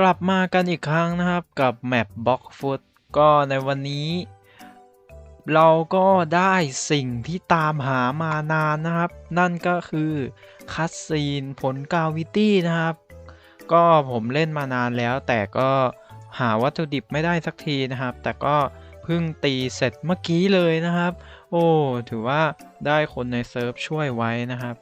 กลับมากันอีกครั้งนะครับกับแมปบล็อกฟุตก็ในวันนี้ เราก็ได้สิ่งที่ตามหามานานนะครับ นั่นก็คือคัสซีนผลกาวิตี้นะครับ ก็ผมเล่นมานานแล้ว แต่ก็หาวัตถุดิบไม่ได้สักทีนะครับ แต่ก็เพิ่งตีเสร็จเมื่อกี้เลยนะครับ โอ้ถือว่าได้คนในเซิร์ฟช่วยไว้นะครับ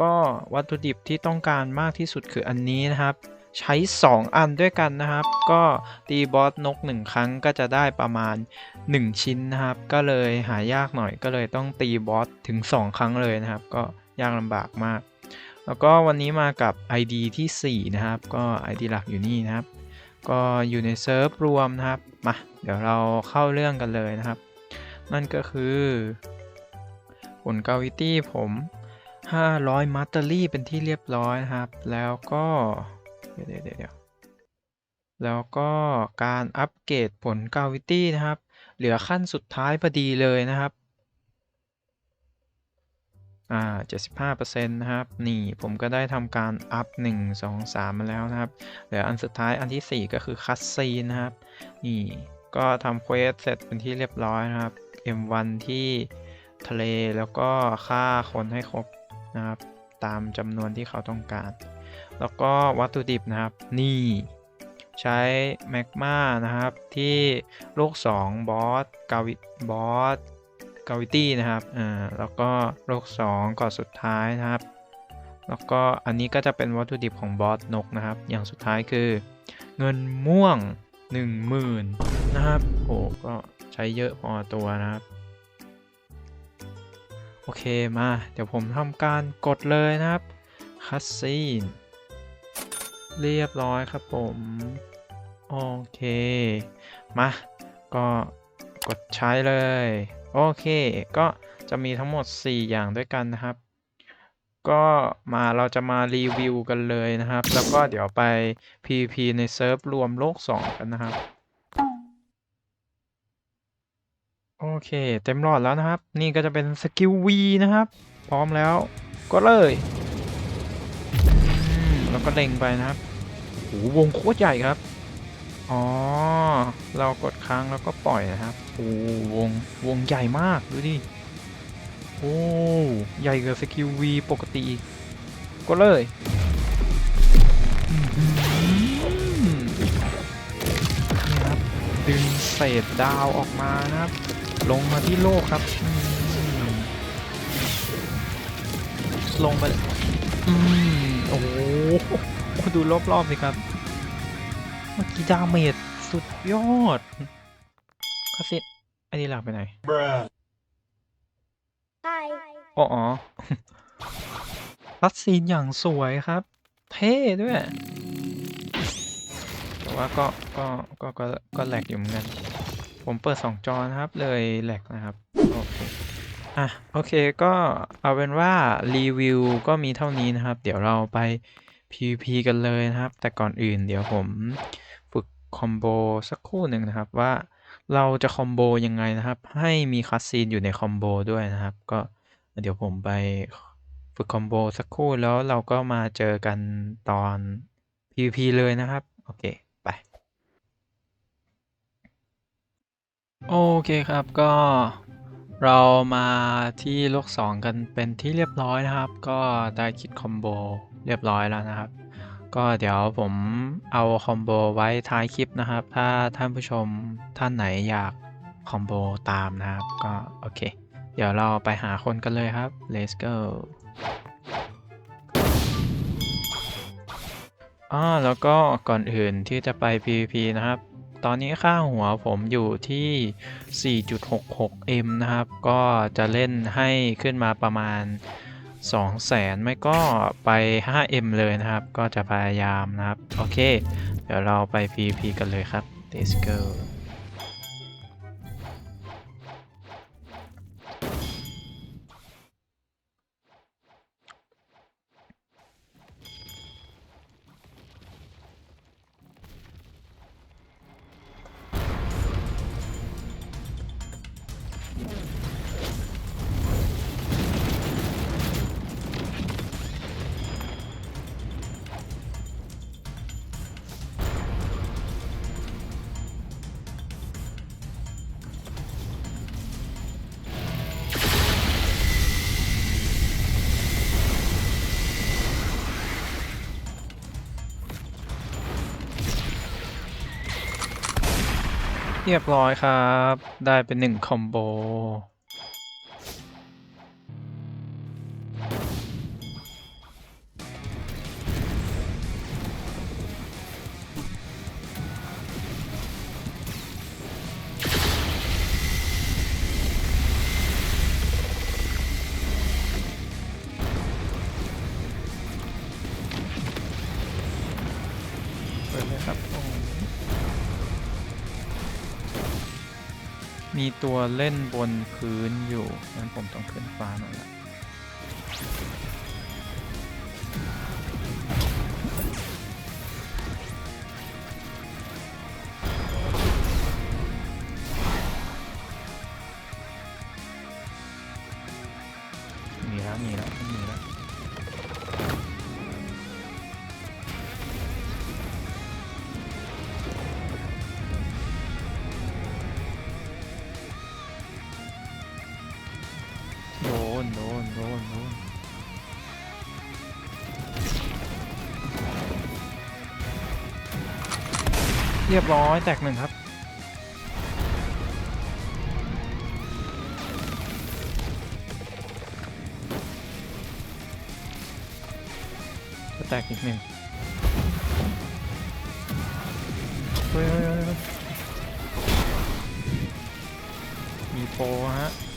ก็วัตถุดิบที่ต้องการมากที่สุดคืออันนี้นะครับ ใช้ 2 อันด้วยกันนะครับ ก็ตีบอสนก 1 ครั้งก็จะได้ประมาณ 1 ชิ้นนะครับ ก็เลยหายากหน่อยก็เลยต้องตีบอสถึง 2 ครั้งเลยนะครับ ก็ยากลำบากมาก แล้วก็วันนี้มากับ ID ที่ 4 นะครับ ก็ ID หลักอยู่นี่นะครับ ก็อยู่ในเซิร์ฟรวมนะครับ มา เดี๋ยวเราเข้าเรื่องกันเลยนะครับ นั่นก็คือผลกาวิตี้ผม 500 มัตเตอรี่เป็นที่เรียบร้อยนะครับ แล้วก็ ดี๋ยวเดี๋ยวเดี๋ยวแล้วก็การอัปเกรดผลกาวิตี้นะครับ เหลือขั้นสุดท้ายพอดีเลยนะครับ อ่า 75%นะครับ นี่ผมก็ได้ทำการอัพ 1 2 3 มาแล้วนะครับ เหลืออันสุดท้ายอันที่ 4 ก็คือคัสซีนนะครับ นี่ ก็ทำเควสเสร็จเป็นที่เรียบร้อยนะครับ M1 ที่ทะเลแล้วก็ฆ่าคนให้ครบนะครับ ตามจำนวนที่เขาต้องการ แล้วก็วัตถุดิบนะครับ นี่ใช้แมกมานะครับ ที่โลก2บอสกาวิบอสกาวิตี้นะครับอ่าแล้วก็โลก2ก่อนสุดท้ายนะครับ แล้วก็อันนี้ก็จะเป็นวัตถุดิบของบอสนกนะครับ อย่างสุดท้ายคือ เงินม่วง 10,000 นะครับโอ้ก็ใช้เยอะพอตัวนะครับโอเคมา เดี๋ยวผมทำการกดเลยนะครับคัสซีน เรียบร้อยครับผม โอเค มา ก็กดใช้เลย โอเค ก็จะมีทั้งหมด 4 อย่างด้วยกันนะครับ ก็มาเราจะมารีวิวกันเลยนะครับ แล้วก็เดี๋ยวไป PVP ในเซิร์ฟรวมโลก 2 กันนะครับ โอเค เต็มหลอดแล้วนะครับ นี่ก็จะเป็นสกิล V นะครับ พร้อมแล้วก็เลย แล้วก็เล็งไปนะครับ โอ้โหวงโคตรใหญ่ครับ อ๋อ เรากดค้างแล้วก็ปล่อยนะครับ โอ้โหวงวงใหญ่มากดูดิ โอ้ใหญ่กว่าสกิล V ปกติก็เลยนี่ครับดึงเศษดาวออกมานะครับ ลงมาที่โลกครับ ลงไปอืมโอ้ โหดูรอบๆสิครับ เมื่อกี้ดาเมจสุดยอดคาสิอันนี้หลักไปไหน Bruh. Hi. อ๋ออ๋อรัดซีนอย่างสวยครับ เท่ด้วย แต่ว่าก็ก็ก็ก็ก็แหลกอยู่เหมือนกัน ผมเปิดสองจอนะครับ เลยแหลกนะครับ โอเคอะโอเคก็เอาเป็นว่ารีวิวก็มีเท่านี้นะครับ เดี๋ยวเราไป PVP กันเลยนะครับ แต่ก่อนอื่นเดี๋ยวผมฝึกคอมโบสักคู่หนึ่งนะครับว่าเราจะคอมโบยังไงนะครับ ให้มีคัสซีนอยู่ในคอมโบด้วยนะครับ ก็เดี๋ยวผมไปฝึกคอมโบสักคู่แล้วเราก็มาเจอกันตอน PVP เลยนะครับ โอเคไปโอเคครับก็เรามาที่โลก 2 กันเป็นที่เรียบร้อยนะครับ ก็ได้คิดคอมโบ เรียบร้อยแล้วนะครับ ก็เดี๋ยวผมเอาคอมโบไว้ท้ายคลิปนะครับ ถ้าท่านผู้ชมท่านไหนอยากคอมโบตามนะครับ ก็โอเค เดี๋ยวเราไปหาคนกันเลยครับ let's go อ่าแล้วก็ก่อนอื่นที่จะไป PVP นะครับ ตอนนี้ค่าหัวผมอยู่ที่ 4.66M นะครับ ก็จะเล่นให้ขึ้นมาประมาณ 200,000ไม่ก็ไป 5M เลยนะครับ ก็จะพยายามนะครับ โอเค เดี๋ยวเราไป PVP กันเลยครับ let's go เรียบร้อยครับ ได้เป็นหนึ่งคอมโบ มีตัวเล่นบนพื้นอยู่งั้นผมต้องขึ้นฟ้าหน่อยละมีแล้วมีแล้ว นโดนโดนโดนเรียบร้อยแตกหนึ่งครับ แตกอีกหนึ่งเฮ้ยมีโปฮะ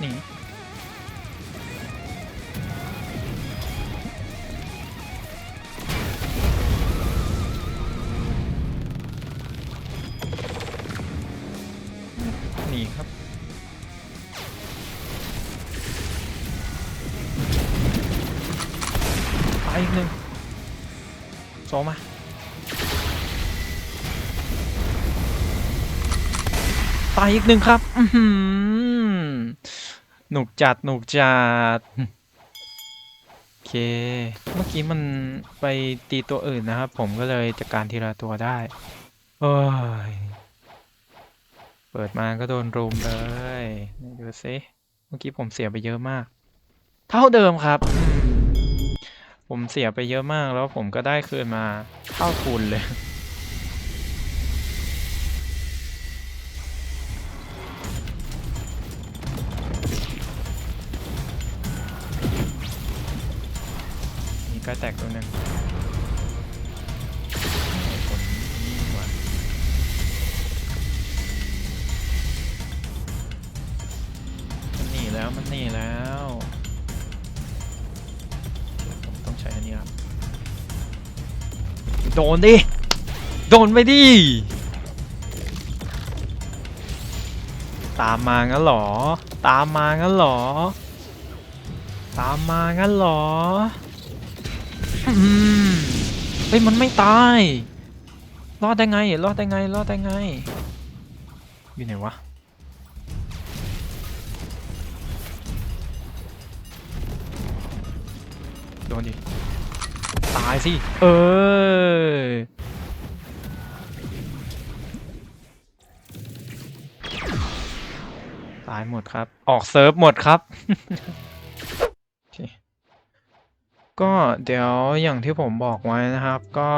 หนีหนีครับไปอีกหนึ่งโซมาตายอีกหนึ่งครับ อื หนุกจัดหนุกจัดโอเค เมื่อกี้มันไปตีตัวอื่นนะครับผมก็เลยจัดการทีละตัวได้โอ้ยเปิดมาก็โดนรุมเลยดูสิเมื่อกี้ผมเสียไปเยอะมาก เท่าเดิมครับ ผมเสียไปเยอะมากแล้วผมก็ได้คืนมาเท่าทุนเลย มีก็แตกตัวหนึ่งมันหนีแล้วมันหนีแล้วผมต้องใช้อันนี้ครับโดนดิ โดนไปดิ ตามมางั้นหรอ ตามมางั้นหรอ ตามมางั้นหรอ เฮ้ยมันไม่ตาย รอดได้ไง รอดได้ไง รอดได้ไง อยู่ไหนวะ โดนดิ ตายสิ เออตายหมดครับ ออกเซิร์ฟหมดครับ ก็เดี๋ยวอย่างที่ผมบอกไว้นะครับ ก็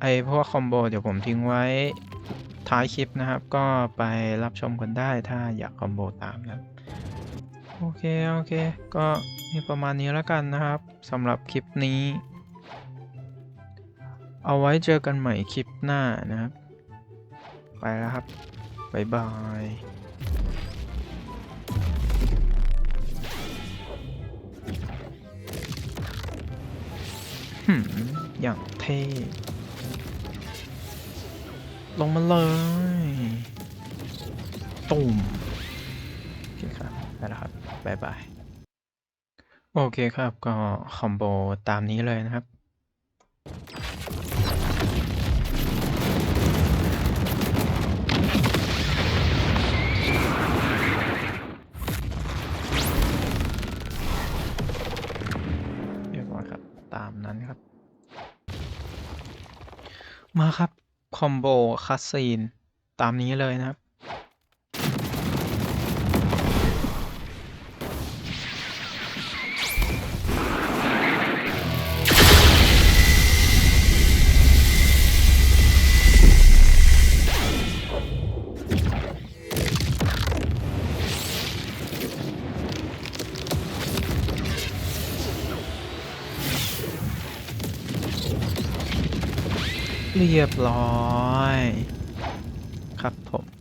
ไอพวกคอมโบเดี๋ยวผมทิ้งไว้ท้ายคลิปนะครับ ก็ไปรับชมกันได้ถ้าอยากคอมโบตามนะโอเค โอเค ก็มีประมาณนี้แล้วกันนะครับสำหรับคลิปนี้ เอาไว้เจอกันใหม่คลิปหน้านะครับ ไปแล้วครับ บ๊ายบาย อย่างเท่ ลงมาเลยตุ่มโอเคครับไปแล้วครับ บ๊ายบาย โอเคครับ ก็คอมโบตามนี้เลยนะครับ นั้นครับ มาครับ คอมโบคัสซีน ตามนี้เลยนะครับ เรียบร้อย ครับผม